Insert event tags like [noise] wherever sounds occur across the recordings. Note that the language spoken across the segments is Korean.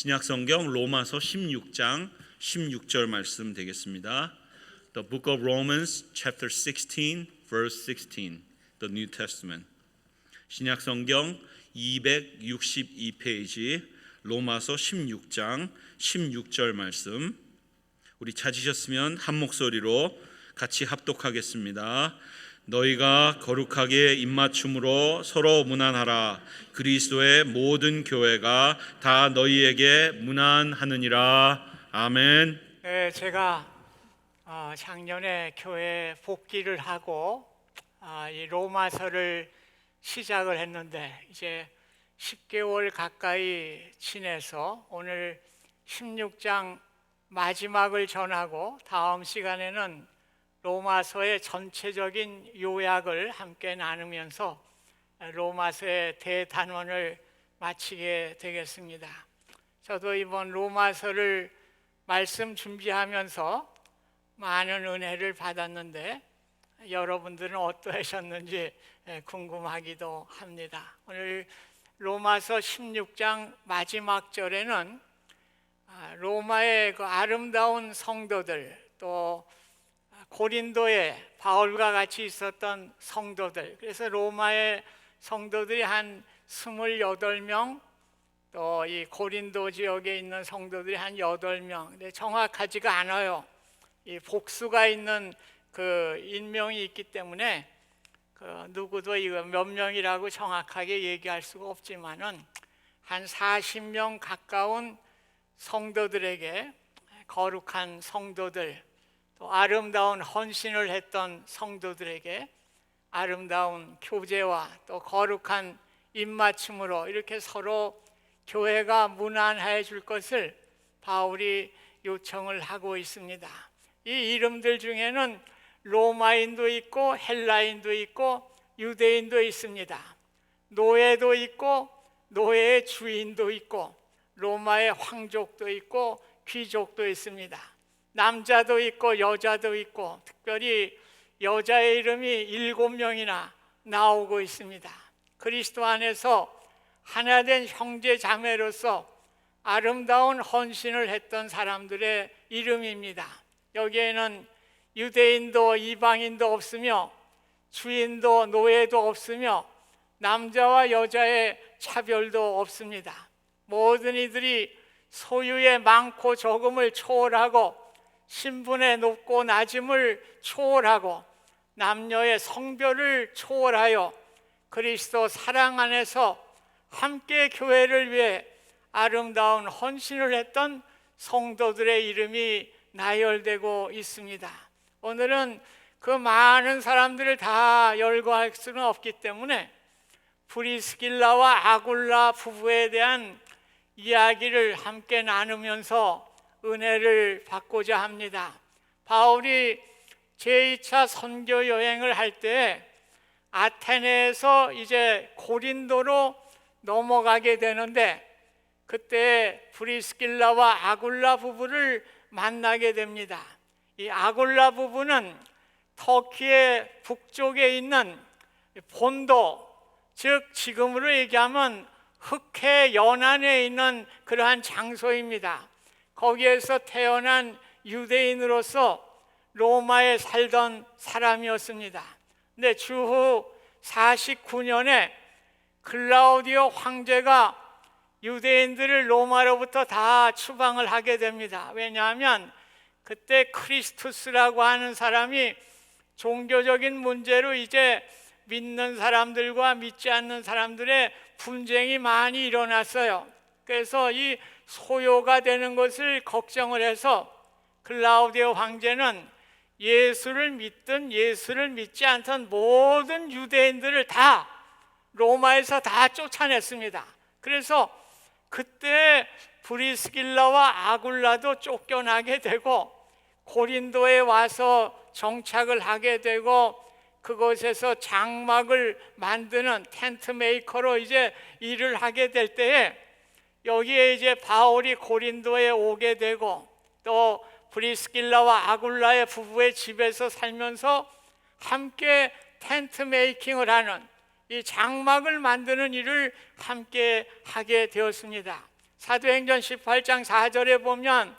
신약 성경 로마서 16장 16절 말씀 되겠습니다. The book of Romans chapter 16 verse 16. The New Testament. 신약 성경 262페이지 로마서 16장 16절 말씀. 우리 찾으셨으면 한 목소리로 같이 합독하겠습니다. 너희가 거룩하게 입맞춤으로 서로 문안하라. 그리스도의 모든 교회가 다 너희에게 문안하느니라. 아멘. 네, 제가 어, 작년에 교회 복귀를 하고 아, 이 로마서를 시작을 했는데 이제 10개월 가까이 지내서 오늘 16장 마지막을 전하고 다음 시간에는 로마서의 전체적인 요약을 함께 나누면서 로마서의 대단원을 마치게 되겠습니다. 저도 이번 로마서를 말씀 준비하면서 많은 은혜를 받았는데 여러분들은 어떠하셨는지 궁금하기도 합니다. 오늘 로마서 16장 마지막 절에는 아, 로마의 그 아름다운 성도들 또 고린도에 바울과 같이 있었던 성도들 그래서 로마의 성도들이 한 28명 또 이 고린도 지역에 있는 성도들이 한 8명. 근데 정확하지가 않아요. 이 복수가 있는 그 인명이 있기 때문에 그 누구도 이거 몇 명이라고 정확하게 얘기할 수가 없지만은 한 40명 가까운 성도들에게 거룩한 성도들 또 아름다운 헌신을 했던 성도들에게 아름다운 교제와 또 거룩한 입맞춤으로 이렇게 서로 교회가 문안해 줄 것을 바울이 요청을 하고 있습니다. 이 이름들 중에는 로마인도 있고 헬라인도 있고 유대인도 있습니다. 노예도 있고 노예의 주인도 있고 로마의 황족도 있고 귀족도 있습니다. 남자도 있고 여자도 있고 특별히 여자의 이름이 일곱 명이나 나오고 있습니다. 그리스도 안에서 하나 된 형제 자매로서 아름다운 헌신을 했던 사람들의 이름입니다. 여기에는 유대인도 이방인도 없으며 주인도 노예도 없으며 남자와 여자의 차별도 없습니다. 모든 이들이 소유의 많고 적음을 초월하고 신분의 높고 낮음을 초월하고 남녀의 성별을 초월하여 그리스도 사랑 안에서 함께 교회를 위해 아름다운 헌신을 했던 성도들의 이름이 나열되고 있습니다. 오늘은 그 많은 사람들을 다 열거할 수는 없기 때문에 브리스길라와 아굴라 부부에 대한 이야기를 함께 나누면서 은혜를 받고자 합니다. 바울이 제2차 선교 여행을 할 때 아테네에서 이제 고린도로 넘어가게 되는데 그때 브리스길라와 아굴라 부부를 만나게 됩니다. 이 아굴라 부부는 터키의 북쪽에 있는 본도, 즉 지금으로 얘기하면 흑해 연안에 있는 그러한 장소입니다. 거기에서 태어난 유대인으로서 로마에 살던 사람이었습니다. 근데 주후 49년에 클라우디오 황제가 유대인들을 로마로부터 다 추방을 하게 됩니다. 왜냐하면 그때 크리스투스라고 하는 사람이 종교적인 문제로 이제 믿는 사람들과 믿지 않는 사람들의 분쟁이 많이 일어났어요. 그래서 이 소요가 되는 것을 걱정을 해서 클라우디오 황제는 예수를 믿든 예수를 믿지 않던 모든 유대인들을 다 로마에서 다 쫓아냈습니다. 그래서 그때 브리스길라와 아굴라도 쫓겨나게 되고 고린도에 와서 정착을 하게 되고 그곳에서 장막을 만드는 텐트 메이커로 이제 일을 하게 될 때에 여기에 이제 바울이 고린도에 오게 되고 또 브리스길라와 아굴라의 부부의 집에서 살면서 함께 텐트 메이킹을 하는 이 장막을 만드는 일을 함께 하게 되었습니다. 사도행전 18장 4절에 보면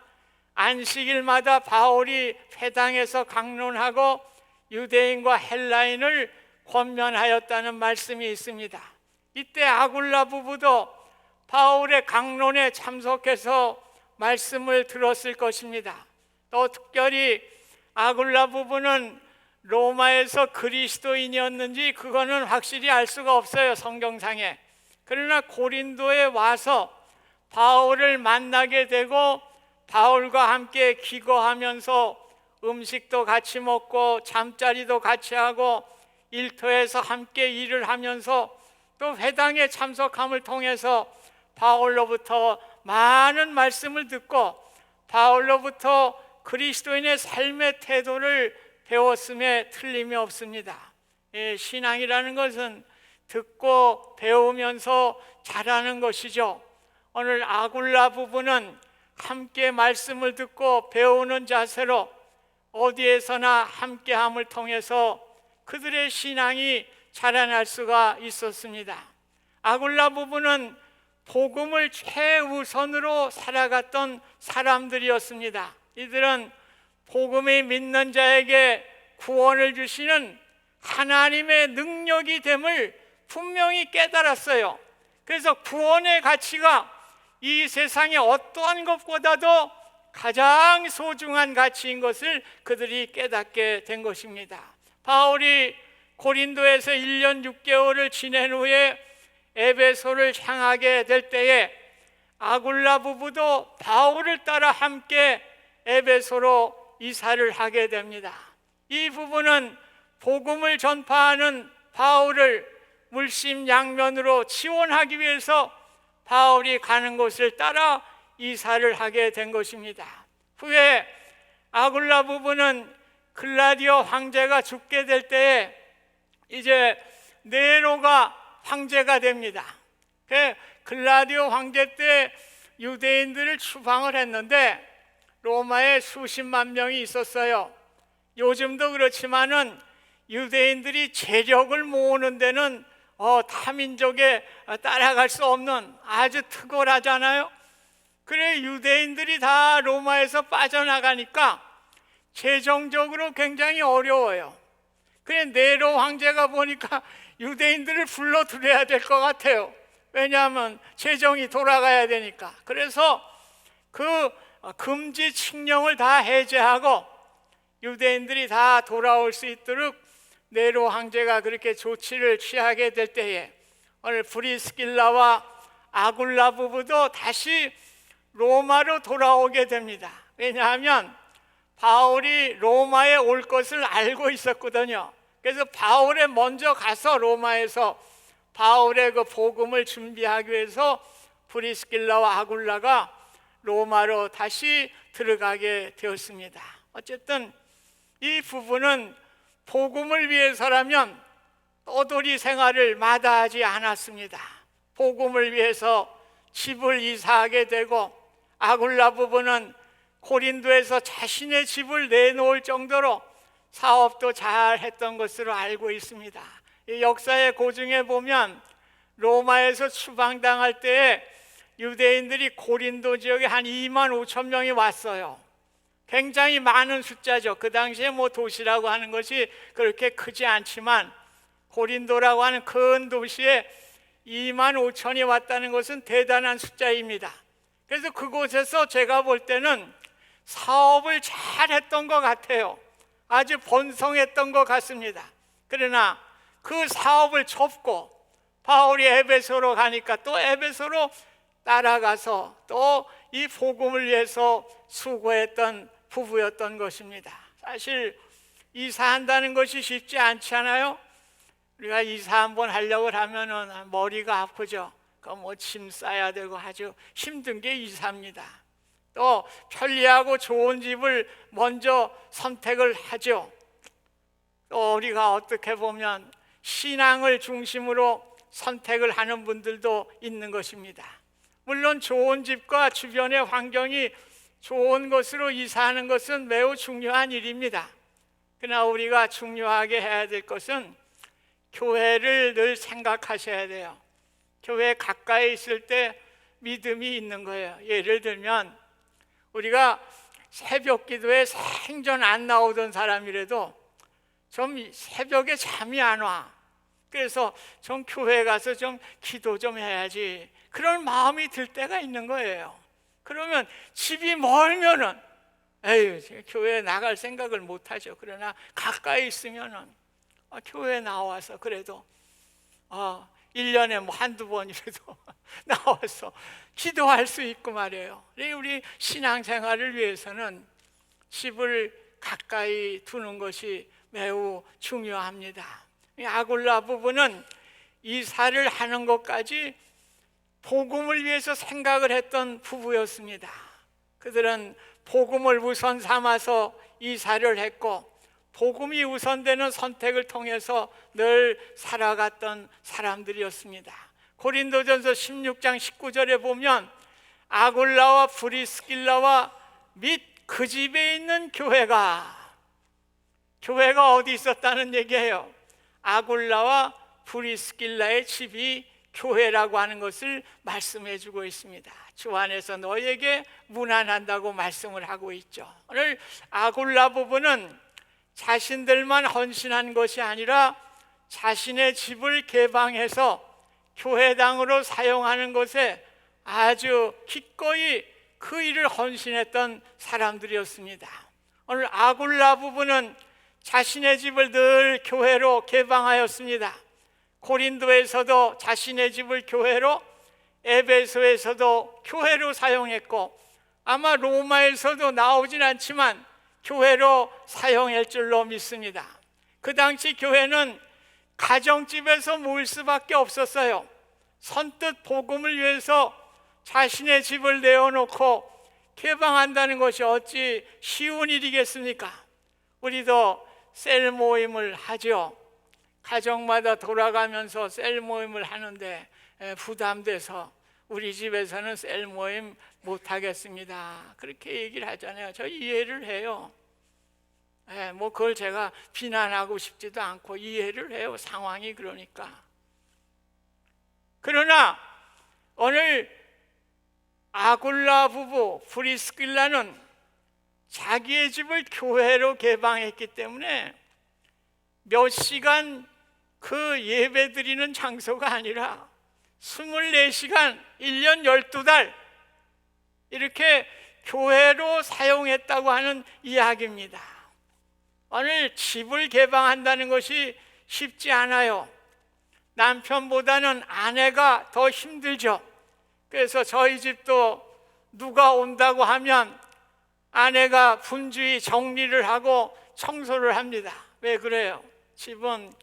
안식일마다 바울이 회당에서 강론하고 유대인과 헬라인을 권면하였다는 말씀이 있습니다. 이때 아굴라 부부도 바울의 강론에 참석해서 말씀을 들었을 것입니다. 또 특별히 아굴라 부부는 로마에서 그리스도인이었는지 그거는 확실히 알 수가 없어요 성경상에. 그러나 고린도에 와서 바울을 만나게 되고 바울과 함께 기거하면서 음식도 같이 먹고 잠자리도 같이 하고 일터에서 함께 일을 하면서 또 회당에 참석함을 통해서 바울로부터 많은 말씀을 듣고 바울로부터 그리스도인의 삶의 태도를 배웠음에 틀림이 없습니다. 예, 신앙이라는 것은 듣고 배우면서 자라는 것이죠. 오늘 아굴라 부부는 함께 말씀을 듣고 배우는 자세로 어디에서나 함께함을 통해서 그들의 신앙이 자라날 수가 있었습니다. 아굴라 부부는 복음을 최우선으로 살아갔던 사람들이었습니다. 이들은 복음이 믿는 자에게 구원을 주시는 하나님의 능력이 됨을 분명히 깨달았어요. 그래서 구원의 가치가 이 세상의 어떠한 것보다도 가장 소중한 가치인 것을 그들이 깨닫게 된 것입니다. 바울이 고린도에서 1년 6개월을 지낸 후에 에베소를 향하게 될 때에 아굴라 부부도 바울을 따라 함께 에베소로 이사를 하게 됩니다. 이 부부는 복음을 전파하는 바울을 물심양면으로 지원하기 위해서 바울이 가는 곳을 따라 이사를 하게 된 것입니다. 후에 아굴라 부부는 글라디오 황제가 죽게 될 때에 이제 네로가 황제가 됩니다. 그 글라디오 황제 때 유대인들을 추방을 했는데 로마에 수십만 명이 있었어요. 요즘도 그렇지만은 유대인들이 재력을 모으는 데는 어, 타민족에 따라갈 수 없는 아주 탁월하잖아요. 그래 유대인들이 다 로마에서 빠져나가니까 재정적으로 굉장히 어려워요. 그래 네로 황제가 보니까 유대인들을 불러들여야 될 것 같아요. 왜냐하면 재정이 돌아가야 되니까. 그래서 그 금지 칙령을 다 해제하고 유대인들이 다 돌아올 수 있도록 네로 황제가 그렇게 조치를 취하게 될 때에 오늘 브리스길라와 아굴라 부부도 다시 로마로 돌아오게 됩니다. 왜냐하면 바울이 로마에 올 것을 알고 있었거든요. 그래서 바울에 먼저 가서 로마에서 바울의 그 복음을 준비하기 위해서 브리스길라와 아굴라가 로마로 다시 들어가게 되었습니다. 어쨌든 이 부부는 복음을 위해서라면 떠돌이 생활을 마다하지 않았습니다. 복음을 위해서 집을 이사하게 되고 아굴라 부부는 고린도에서 자신의 집을 내놓을 정도로 사업도 잘 했던 것으로 알고 있습니다. 이 역사의 고증에 보면 로마에서 추방당할 때에 유대인들이 고린도 지역에 한 2만 5천 명이 왔어요. 굉장히 많은 숫자죠. 그 당시에 뭐 도시라고 하는 것이 그렇게 크지 않지만 고린도라고 하는 큰 도시에 2만 5천이 왔다는 것은 대단한 숫자입니다. 그래서 그곳에서 제가 볼 때는 사업을 잘 했던 것 같아요. 아주 번성했던 것 같습니다. 그러나 그 사업을 접고 바울이 에베소로 가니까 또 에베소로 따라가서 또 이 복음을 위해서 수고했던 부부였던 것입니다. 사실 이사한다는 것이 쉽지 않잖아요. 우리가 이사 한번 하려고 하면은 머리가 아프죠. 그뭐 짐 싸야 되고 아주 힘든 게 이사입니다. 또 편리하고 좋은 집을 먼저 선택을 하죠. 또 우리가 어떻게 보면 신앙을 중심으로 선택을 하는 분들도 있는 것입니다. 물론 좋은 집과 주변의 환경이 좋은 곳으로 이사하는 것은 매우 중요한 일입니다. 그러나 우리가 중요하게 해야 될 것은 교회를 늘 생각하셔야 돼요. 교회 가까이 있을 때 믿음이 있는 거예요. 예를 들면 우리가 새벽 기도에 생전 안 나오던 사람이라도 좀 새벽에 잠이 안 와. 그래서 좀 교회 가서 좀 기도 좀 해야지. 그런 마음이 들 때가 있는 거예요. 그러면 집이 멀면은 에휴, 교회에 나갈 생각을 못 하죠. 그러나 가까이 있으면은 아, 교회 나와서 그래도 아, 1년에 뭐 한두 번이라도 [laughs] 나와서 기도할 수 있고 말이에요. 우리 신앙생활을 위해서는 집을 가까이 두는 것이 매우 중요합니다. 이 아굴라 부부는 이사를 하는 것까지 복음을 위해서 생각을 했던 부부였습니다. 그들은 복음을 우선 삼아서 이사를 했고 복음이 우선되는 선택을 통해서 늘 살아갔던 사람들이었습니다. 고린도전서 16장 19절에 보면 아굴라와 브리스길라와 및 그 집에 있는 교회가 교회가 어디 있었다는 얘기예요. 아굴라와 브리스길라의 집이 교회라고 하는 것을 말씀해 주고 있습니다. 주 안에서 너에게 무난한다고 말씀을 하고 있죠. 오늘 아굴라 부부는 자신들만 헌신한 것이 아니라 자신의 집을 개방해서 교회당으로 사용하는 것에 아주 기꺼이 그 일을 헌신했던 사람들이었습니다. 오늘 아굴라 부부는 자신의 집을 늘 교회로 개방하였습니다. 고린도에서도 자신의 집을 교회로 에베소에서도 교회로 사용했고 아마 로마에서도 나오진 않지만 교회로 사용할 줄로 믿습니다. 그 당시 교회는 가정집에서 모일 수밖에 없었어요. 선뜻 복음을 위해서 자신의 집을 내어놓고 개방한다는 것이 어찌 쉬운 일이겠습니까? 우리도 셀 모임을 하죠. 가정마다 돌아가면서 셀 모임을 하는데 에, 부담돼서 우리 집에서는 셀 모임 못 하겠습니다. 그렇게 얘기를 하잖아요. 저 이해를 해요. 예, 뭐 그걸 제가 비난하고 싶지도 않고 이해를 해요. 상황이 그러니까. 그러나 오늘 아굴라 부부 브리스길라는 자기의 집을 교회로 개방했기 때문에 몇 시간 그 예배 드리는 장소가 아니라 24시간 1년 12달 이렇게 교회로 사용했다고 하는 이야기입니다. 오늘 집을 개방한다는 것이 쉽지 않아요. 남편보다는 아내가 더 힘들죠. 그래서 저희 집도 누가 온다고 하면 아내가 분주히 정리를 하고 청소를 합니다. 왜 그래요? 집은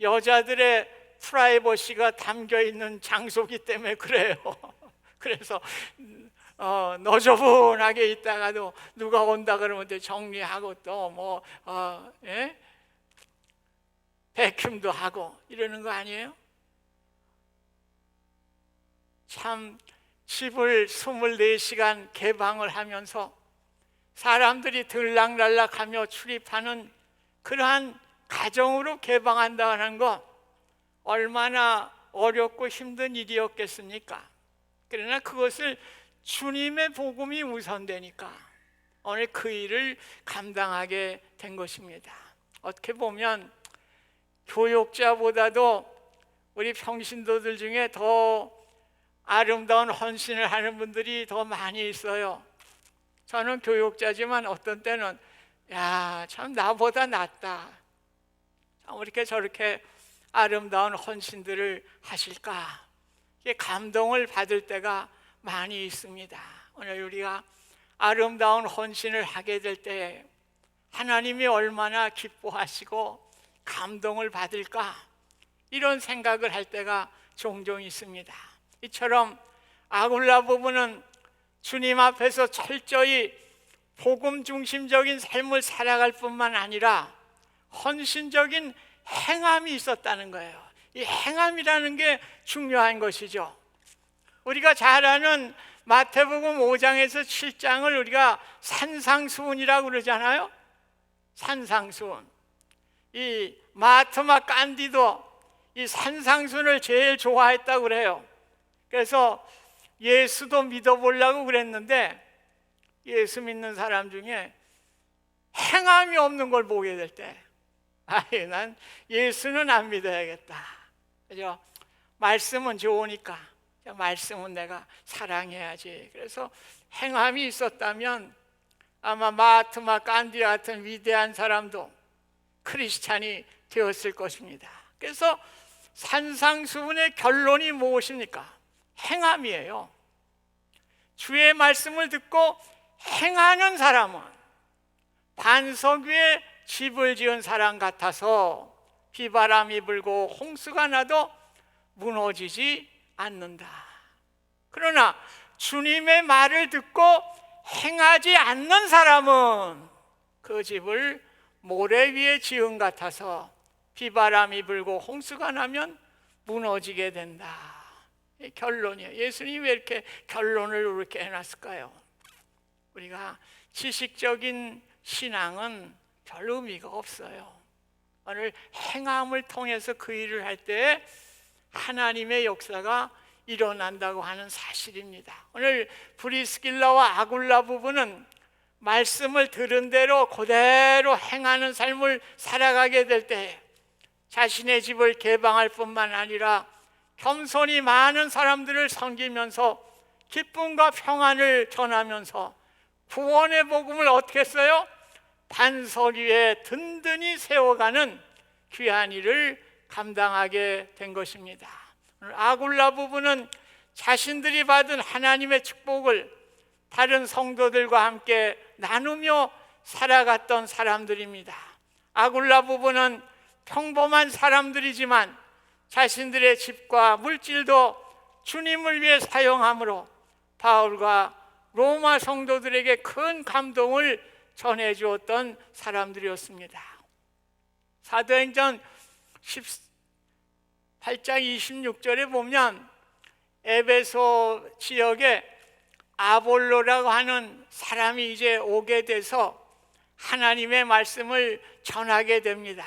여자들의 프라이버시가 담겨 있는 장소기 때문에 그래요. [laughs] 그래서 어, 너저분하게 있다가도 누가 온다 그러면 또 정리하고 또뭐 어, 예? 백큐도 하고 이러는 거 아니에요? 참 집을 24시간 개방을 하면서 사람들이 들락날락하며 출입하는 그러한 가정으로 개방한다는 것 얼마나 어렵고 힘든 일이었겠습니까? 그러나 그것을 주님의 복음이 우선되니까 오늘 그 일을 감당하게 된 것입니다. 어떻게 보면 교육자보다도 우리 평신도들 중에 더 아름다운 헌신을 하는 분들이 더 많이 있어요. 저는 교육자지만 어떤 때는 야, 참 나보다 낫다. 참 이렇게 저렇게 아름다운 헌신들을 하실까? 감동을 받을 때가 많이 있습니다. 오늘 우리가 아름다운 헌신을 하게 될 때 하나님이 얼마나 기뻐하시고 감동을 받을까? 이런 생각을 할 때가 종종 있습니다. 이처럼 아굴라 부부는 주님 앞에서 철저히 복음 중심적인 삶을 살아갈 뿐만 아니라 헌신적인 행함이 있었다는 거예요. 이 행함이라는 게 중요한 것이죠. 우리가 잘 아는 마태복음 5장에서 7장을 우리가 산상수훈이라고 그러잖아요. 산상수훈. 이 마트마 깐디도 이 산상순을 제일 좋아했다고 그래요. 그래서 예수도 믿어보려고 그랬는데 예수 믿는 사람 중에 행함이 없는 걸 보게 될 때, 아예 난 예수는 안 믿어야겠다. 그죠? 말씀은 좋으니까 말씀은 내가 사랑해야지. 그래서 행함이 있었다면 아마 마하트마 간디 같은 위대한 사람도 크리스찬이 되었을 것입니다. 그래서 산상수훈의 결론이 무엇입니까? 행함이에요. 주의 말씀을 듣고 행하는 사람은 반석 위에 집을 지은 사람 같아서 비바람이 불고 홍수가 나도 무너지지 않는다. 그러나 주님의 말을 듣고 행하지 않는 사람은 그 집을 모래 위에 지은 같아서 비바람이 불고 홍수가 나면 무너지게 된다. 이 결론이에요. 예수님이 왜 이렇게 결론을 이렇게 해놨을까요? 우리가 지식적인 신앙은 별 의미가 없어요. 오늘 행함을 통해서 그 일을 할 때 하나님의 역사가 일어난다고 하는 사실입니다. 오늘 브리스길라와 아굴라 부부는 말씀을 들은 대로 그대로 행하는 삶을 살아가게 될 때 자신의 집을 개방할 뿐만 아니라 겸손히 많은 사람들을 섬기면서 기쁨과 평안을 전하면서 구원의 복음을 어떻게 했어요? 반석 위에 든든히 세워가는 귀한 일을 감당하게 된 것입니다. 아굴라 부부는 자신들이 받은 하나님의 축복을 다른 성도들과 함께 나누며 살아갔던 사람들입니다. 아굴라 부부는 평범한 사람들이지만 자신들의 집과 물질도 주님을 위해 사용함으로 바울과 로마 성도들에게 큰 감동을 전해 주었던 사람들이었습니다. 사도행전 18장 26절에 보면 에베소 지역에 아볼로라고 하는 사람이 이제 오게 돼서 하나님의 말씀을 전하게 됩니다.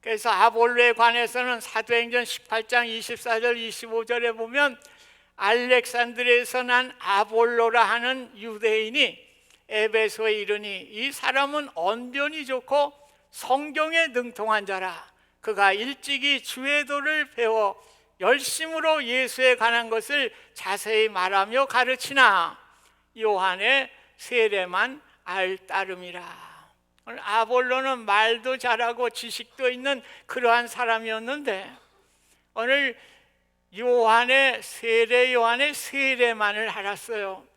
그래서 아볼로에 관해서는 사도행전 18장 24절 25절에 보면 알렉산드리에서 난 아볼로라 하는 유대인이 에베소에 이르니 이 사람은 언변이 좋고 성경에 능통한 자라 그가 일찍이 주의 도를 배워 열심으로 예수에 관한 것을 자세히 말하며 가르치나 요한의 세례만 알 따름이라 아볼로는 말도 잘하고 지식도 있는 그러한 사람이었는데 오늘 요한의 세례 요한의 세례만을 알았어요.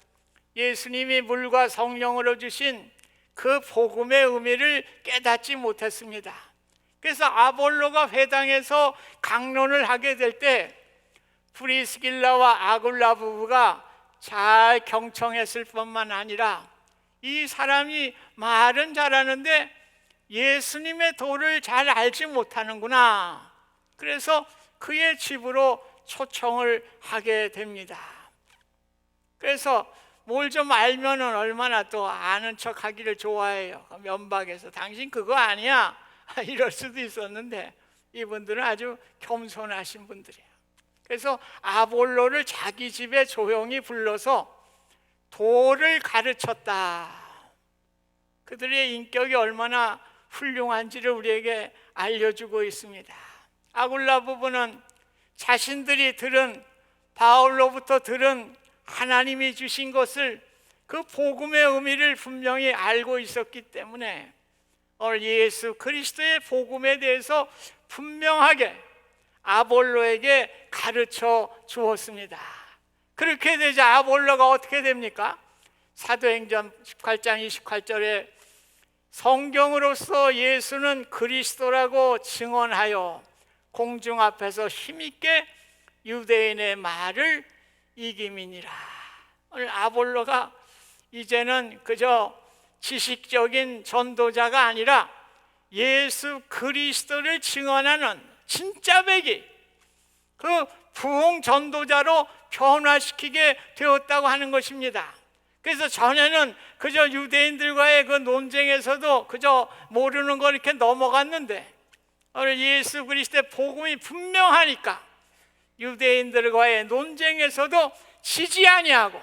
예수님이 물과 성령으로 주신 그 복음의 의미를 깨닫지 못했습니다. 그래서 아볼로가 회당에서 강론을 하게 될 때 프리스길라와 아굴라 부부가 잘 경청했을 뿐만 아니라 이 사람이 말은 잘하는데 예수님의 도를 잘 알지 못하는구나. 그래서 그의 집으로 초청을 하게 됩니다. 그래서 뭘 좀 알면은 얼마나 또 아는 척 하기를 좋아해요. 면박에서 당신 그거 아니야. [laughs] 이럴 수도 있었는데 이분들은 아주 겸손하신 분들이에요. 그래서 아볼로를 자기 집에 조용히 불러서 도를 가르쳤다. 그들의 인격이 얼마나 훌륭한지를 우리에게 알려주고 있습니다. 아굴라 부부는 자신들이 들은 바울로부터 들은 하나님이 주신 것을 그 복음의 의미를 분명히 알고 있었기 때문에 예수 그리스도의 복음에 대해서 분명하게 아볼로에게 가르쳐 주었습니다. 그렇게 되자 아볼로가 어떻게 됩니까? 사도행전 18장 28절에 성경으로서 예수는 그리스도라고 증언하여 공중 앞에서 힘있게 유대인의 말을 이김이니라. 오늘 아볼로가 이제는 그저 지식적인 전도자가 아니라 예수 그리스도를 증언하는 진짜 백이 그 부흥 전도자로 변화시키게 되었다고 하는 것입니다. 그래서 전에는 그저 유대인들과의 그 논쟁에서도 그저 모르는 걸 이렇게 넘어갔는데 오늘 예수 그리스도의 복음이 분명하니까 유대인들과의 논쟁에서도 지지 아니하고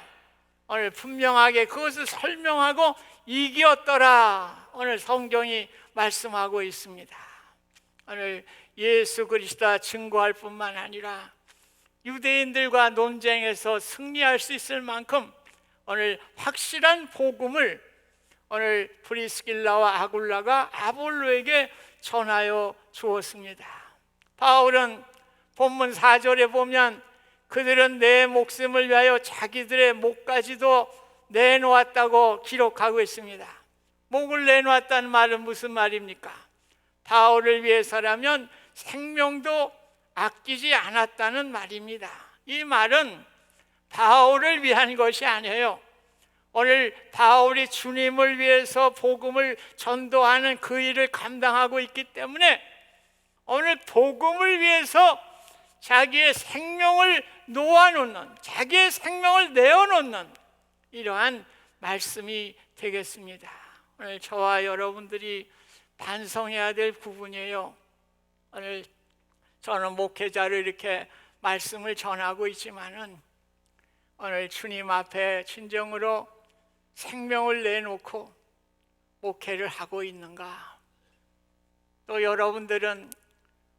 오늘 분명하게 그것을 설명하고 이기었더라. 오늘 성경이 말씀하고 있습니다. 오늘 예수 그리스도가 증거할 뿐만 아니라 유대인들과 논쟁에서 승리할 수 있을 만큼 오늘 확실한 복음을 오늘 프리스길라와 아굴라가 아볼로에게 전하여 주었습니다. 바울은 본문 4절에 보면 그들은 내 목숨을 위하여 자기들의 목까지도 내놓았다고 기록하고 있습니다. 목을 내놓았다는 말은 무슨 말입니까? 바울을 위해서라면 생명도 아끼지 않았다는 말입니다. 이 말은 바울을 위한 것이 아니에요. 오늘 바울이 주님을 위해서 복음을 전도하는 그 일을 감당하고 있기 때문에 오늘 복음을 위해서 자기의 생명을 놓아놓는, 자기의 생명을 내어놓는 이러한 말씀이 되겠습니다. 오늘 저와 여러분들이 반성해야 될 부분이에요. 오늘 저는 목회자로 이렇게 말씀을 전하고 있지만은 오늘 주님 앞에 진정으로 생명을 내놓고 목회를 하고 있는가? 또 여러분들은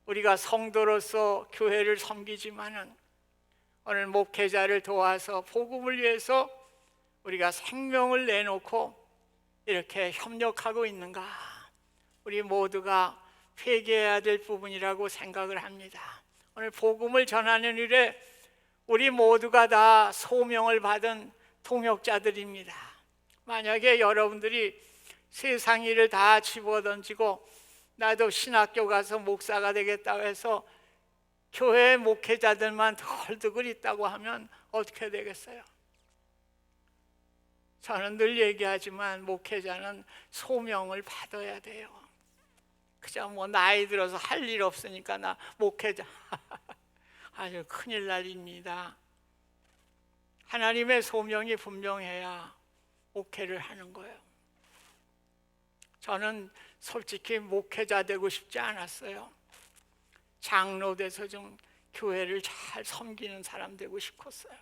우리가 성도로서 교회를 섬기지만은 오늘 목회자를 도와서 복음을 위해서 우리가 생명을 내놓고 이렇게 협력하고 있는가? 우리 모두가 회개해야 될 부분이라고 생각을 합니다. 오늘 복음을 전하는 일에 우리 모두가 다 소명을 받은 통역자들입니다. 만약에 여러분들이 세상 일을 다 집어던지고 나도 신학교 가서 목사가 되겠다고 해서 교회 목회자들만 덜득을 있다고 하면 어떻게 되겠어요? 저는 늘 얘기하지만 목회자는 소명을 받아야 돼요. 그저 뭐 나이 들어서 할 일 없으니까 나 목회자 [laughs] 아주 큰일 날 일입니다. 하나님의 소명이 분명해야 목회를 하는 거예요. 저는 솔직히 목회자 되고 싶지 않았어요. 장로 돼서 좀 교회를 잘 섬기는 사람 되고 싶었어요.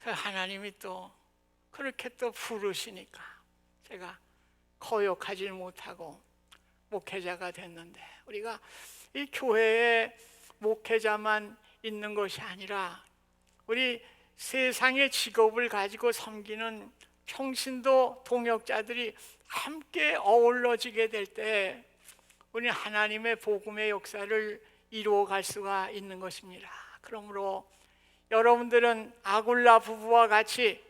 그 하나님이 또 그렇게 또 부르시니까 제가 거역하지 못하고 목회자가 됐는데 우리가 이 교회에 목회자만 있는 것이 아니라 우리 세상의 직업을 가지고 섬기는 평신도 동역자들이 함께 어우러지게 될 때 우리 하나님의 복음의 역사를 이루어 갈 수가 있는 것입니다. 그러므로 여러분들은 아굴라 부부와 같이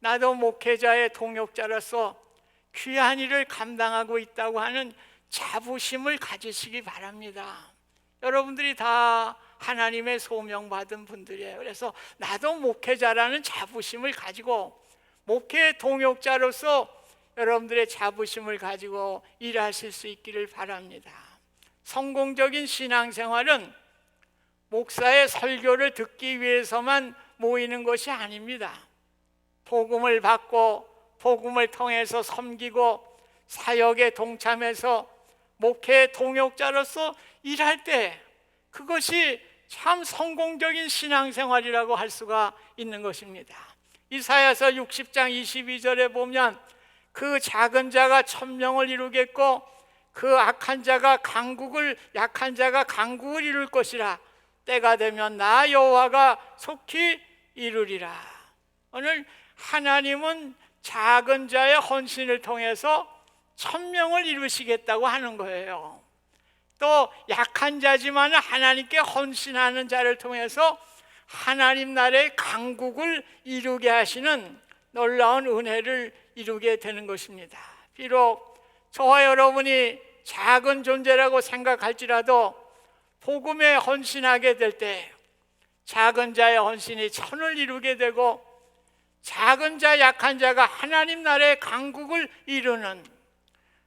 나도 목회자의 동역자로서 귀한 일을 감당하고 있다고 하는 자부심을 가지시기 바랍니다. 여러분들이 다 하나님의 소명받은 분들이에요. 그래서 나도 목회자라는 자부심을 가지고 목회 동역자로서 여러분들의 자부심을 가지고 일하실 수 있기를 바랍니다. 성공적인 신앙생활은 목사의 설교를 듣기 위해서만 모이는 것이 아닙니다. 복음을 받고 복음을 통해서 섬기고 사역에 동참해서 목회 동역자로서 일할 때 그것이 참 성공적인 신앙생활이라고 할 수가 있는 것입니다. 이사야서 60장 22절에 보면 그 작은 자가 천명을 이루겠고 그 악한 자가 강국을 약한 자가 강국을 이룰 것이라 때가 되면 나 여호와가 속히 이루리라. 오늘 하나님은 작은 자의 헌신을 통해서 천명을 이루시겠다고 하는 거예요. 또 약한 자지만 하나님께 헌신하는 자를 통해서 하나님 나라의 강국을 이루게 하시는 놀라운 은혜를 이루게 되는 것입니다. 비록 저와 여러분이 작은 존재라고 생각할지라도 복음에 헌신하게 될 때 작은 자의 헌신이 천을 이루게 되고 작은 자 약한 자가 하나님 나라의 강국을 이루는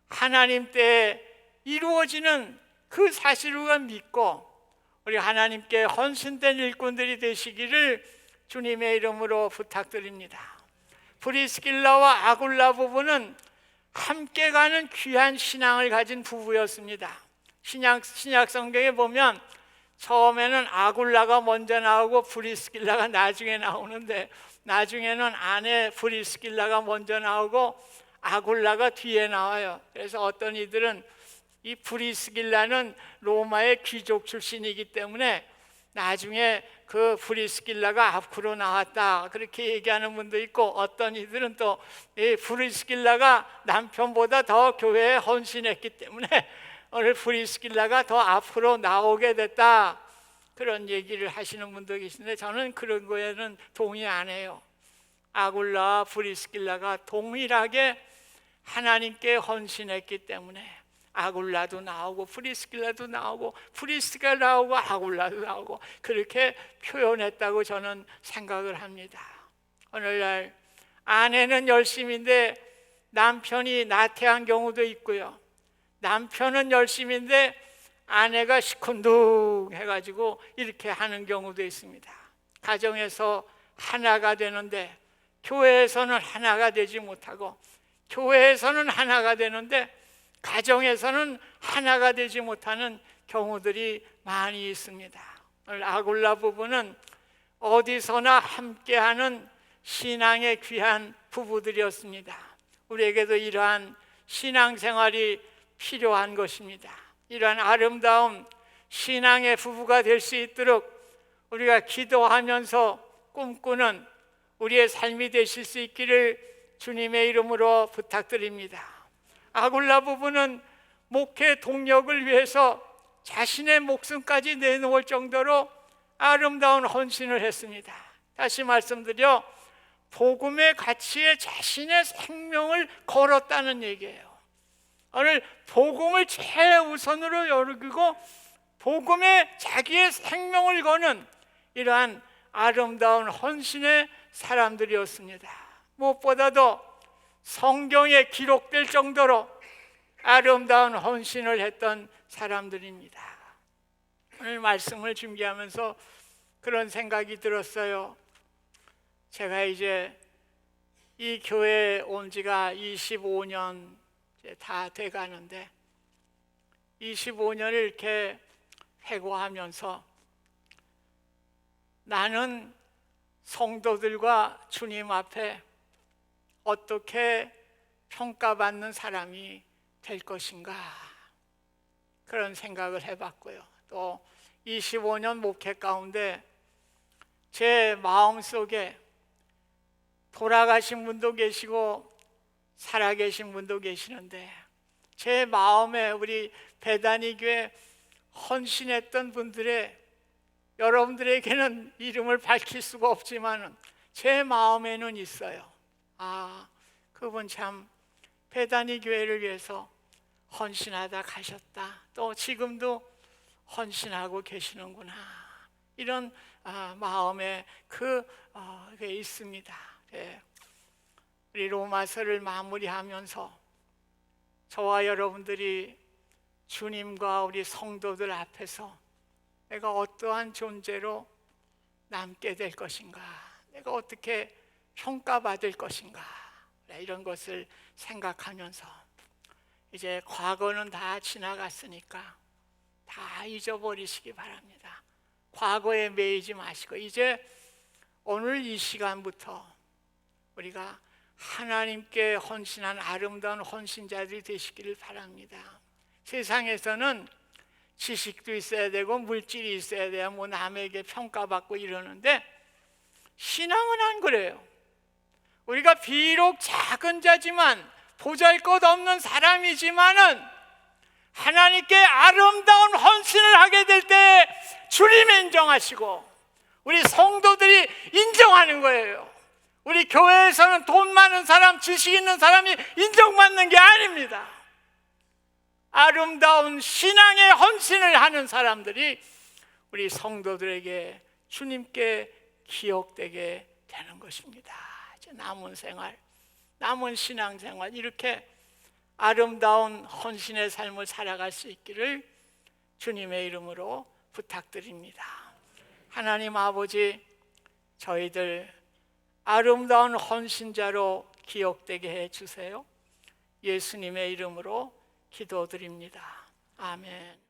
하나님 때에 이루어지는 그 사실을 믿고 우리 하나님께 헌신된 일꾼들이 되시기를 주님의 이름으로 부탁드립니다. 브리스길라와 아굴라 부부는 함께 가는 귀한 신앙을 가진 부부였습니다. 신약 신약 성경에 보면 처음에는 아굴라가 먼저 나오고 브리스길라가 나중에 나오는데 나중에는 아내 브리스길라가 먼저 나오고 아굴라가 뒤에 나와요. 그래서 어떤 이들은 이 브리스길라는 로마의 귀족 출신이기 때문에 나중에 그 브리스길라가 앞으로 나왔다. 그렇게 얘기하는 분도 있고 어떤 이들은 또 이 브리스길라가 남편보다 더 교회에 헌신했기 때문에 오늘 브리스길라가 더 앞으로 나오게 됐다. 그런 얘기를 하시는 분도 계신데 저는 그런 거에는 동의 안 해요. 아굴라와 브리스길라가 동일하게 하나님께 헌신했기 때문에 아굴라도 나오고 프리스길라도 나오고 프리스가 나오고 아굴라도 나오고 그렇게 표현했다고 저는 생각을 합니다. 오늘날 아내는 열심인데 남편이 나태한 경우도 있고요. 남편은 열심인데 아내가 시큰둥 해가지고 이렇게 하는 경우도 있습니다. 가정에서 하나가 되는데 교회에서는 하나가 되지 못하고 교회에서는 하나가 되는데 가정에서는 하나가 되지 못하는 경우들이 많이 있습니다. 아굴라 부부는 어디서나 함께하는 신앙의 귀한 부부들이었습니다. 우리에게도 이러한 신앙생활이 필요한 것입니다. 이러한 아름다운 신앙의 부부가 될 수 있도록 우리가 기도하면서 꿈꾸는 우리의 삶이 되실 수 있기를 주님의 이름으로 부탁드립니다. 아굴라 부부는 목회 동력을 위해서 자신의 목숨까지 내놓을 정도로 아름다운 헌신을 했습니다. 다시 말씀드려 복음의 가치에 자신의 생명을 걸었다는 얘기예요. 오늘 복음을 최우선으로 여기고 복음에 자기의 생명을 거는 이러한 아름다운 헌신의 사람들이었습니다. 무엇보다도 성경에 기록될 정도로 아름다운 헌신을 했던 사람들입니다. 오늘 말씀을 준비하면서 그런 생각이 들었어요. 제가 이제 이 교회에 온 지가 25년 다 돼 가는데 25년을 이렇게 회고하면서 나는 성도들과 주님 앞에 어떻게 평가받는 사람이 될 것인가 그런 생각을 해봤고요. 또 25년 목회 가운데 제 마음 속에 돌아가신 분도 계시고 살아계신 분도 계시는데 제 마음에 우리 배단이 교회 헌신했던 분들의 여러분들에게는 이름을 밝힐 수가 없지만 제 마음에는 있어요. 아, 그분 참 배단이 교회를 위해서 헌신하다 가셨다. 또 지금도 헌신하고 계시는구나. 이런 아, 마음에 그 어, 게 있습니다. 예. 우리 로마서를 마무리하면서 저와 여러분들이 주님과 우리 성도들 앞에서 내가 어떠한 존재로 남게 될 것인가? 내가 어떻게 평가받을 것인가? 네, 이런 것을 생각하면서 이제 과거는 다 지나갔으니까 다 잊어버리시기 바랍니다. 과거에 매이지 마시고 이제 오늘 이 시간부터 우리가 하나님께 헌신한 아름다운 헌신자들이 되시기를 바랍니다. 세상에서는 지식도 있어야 되고 물질이 있어야 돼야 뭐 남에게 평가받고 이러는데 신앙은 안 그래요. 우리가 비록 작은 자지만 보잘 것 없는 사람이지만은 하나님께 아름다운 헌신을 하게 될 때 주님이 인정하시고 우리 성도들이 인정하는 거예요. 우리 교회에서는 돈 많은 사람, 지식 있는 사람이 인정받는 게 아닙니다. 아름다운 신앙의 헌신을 하는 사람들이 우리 성도들에게 주님께 기억되게 되는 것입니다. 남은 생활, 남은 신앙 생활 이렇게 아름다운 헌신의 삶을 살아갈 수 있기를 주님의 이름으로 부탁드립니다. 하나님 아버지, 저희들 아름다운 헌신자로 기억되게 해 주세요. 예수님의 이름으로 기도드립니다. 아멘.